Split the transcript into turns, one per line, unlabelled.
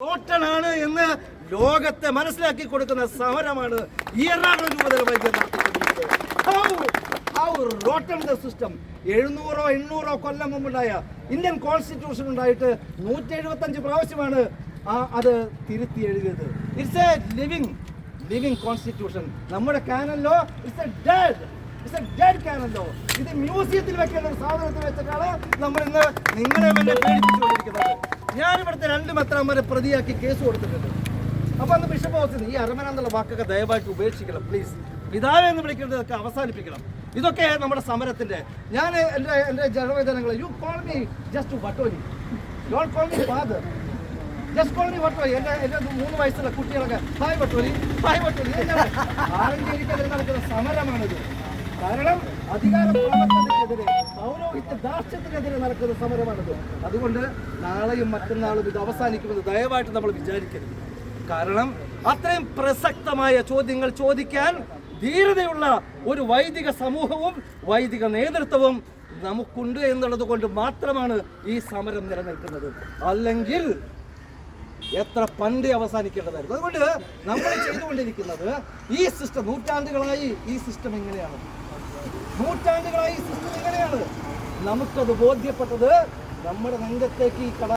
ടോട്ടനാണ് എന്ന് ലോകത്തെ മനസ്സിലാക്കി കൊടുക്കുന്ന സമരമാണ് ഈ എറണാകുളം രൂപതയിൽ സിസ്റ്റം. എഴുന്നൂറോ എണ്ണൂറോ കൊല്ലം മുമ്പുണ്ടായ ഇന്ത്യൻ കോൺസ്റ്റിറ്റ്യൂഷൻ ഉണ്ടായിട്ട് നൂറ്റി എഴുപത്തഞ്ച് പ്രാവശ്യമാണ് അത് തിരുത്തി എഴുതിയത്. It's a living living constitution നമ്മുടെ കാനല്ലോ it's a dead it's a dead കാനല്ലോ ഇത് മ്യൂസിയത്തിൽ വെക്കേണ്ട ഒരു സാധനത്തിൽ വെച്ചിട്ടാണ് നമ്മൾ ഇന്ന് നിങ്ങളെ പേടിപ്പിച്ചുകൊണ്ടിരിക്കുന്നത് ഞാൻ ഇവിടുത്തെ രണ്ട് മെത്രാന്മാരെ പ്രതിയാക്കി കേസ് കൊടുത്തിട്ടുണ്ട്. അപ്പൊ അന്ന് ബിഷപ്പ് ഹൗസിൽ ഈ അരമന എന്നുള്ള വാക്കൊക്കെ ദയവായിട്ട് ഉപേക്ഷിക്കണം പ്ലീസ് പിതാവ് എന്ന് വിളിക്കുന്നതൊക്കെ അവസാനിപ്പിക്കണം. ഇതൊക്കെ നമ്മുടെ സമരത്തിന്റെ. ഞാൻ എന്റെ എന്റെ ജനവേദനങ്ങൾ you call me just Vattoli call father just call me Vattoli എന്റെ എന്റെ മൂന്ന് വയസ്സുള്ള കുട്ടികളൊക്കെ ഹായ് വട്ടോലി ഹായ് വട്ടോലി നടക്കുന്ന സമരമാണിത്. കാരണം അധികാര പ്രവർത്തനത്തിനെതിരെ പൗരോഹിത്യ ദാർഷ്ട്യത്തിനെതിരെ നടക്കുന്ന സമരമാണിത്. അതുകൊണ്ട് നാളെയും മറ്റന്നാളും ഇത് അവസാനിക്കുമെന്ന് ദയവായിട്ട് നമ്മൾ വിചാരിക്കരുത്. കാരണം അത്രയും പ്രസക്തമായ ചോദ്യങ്ങൾ ചോദിക്കാൻ ധീരതയുള്ള ഒരു വൈദിക സമൂഹവും വൈദിക നേതൃത്വവും നമുക്കുണ്ട് എന്നുള്ളത് കൊണ്ട് മാത്രമാണ് ഈ സമരം നിലനിൽക്കുന്നത്. അല്ലെങ്കിൽ എത്ര പണ്ട് അവസാനിക്കേണ്ടതായിരുന്നു. അതുകൊണ്ട് നമ്മൾ ചെയ്തുകൊണ്ടിരിക്കുന്നത് ഈ സിസ്റ്റം നൂറ്റാണ്ടുകളായി ഈ സിസ്റ്റം എങ്ങനെയാണ്? നൂറ്റാണ്ടുകളായി സിസ്റ്റം എങ്ങനെയാണ് നമുക്കത് ബോധ്യപ്പെട്ടത് നമ്മുടെ രംഗത്തേക്ക് ഈ കട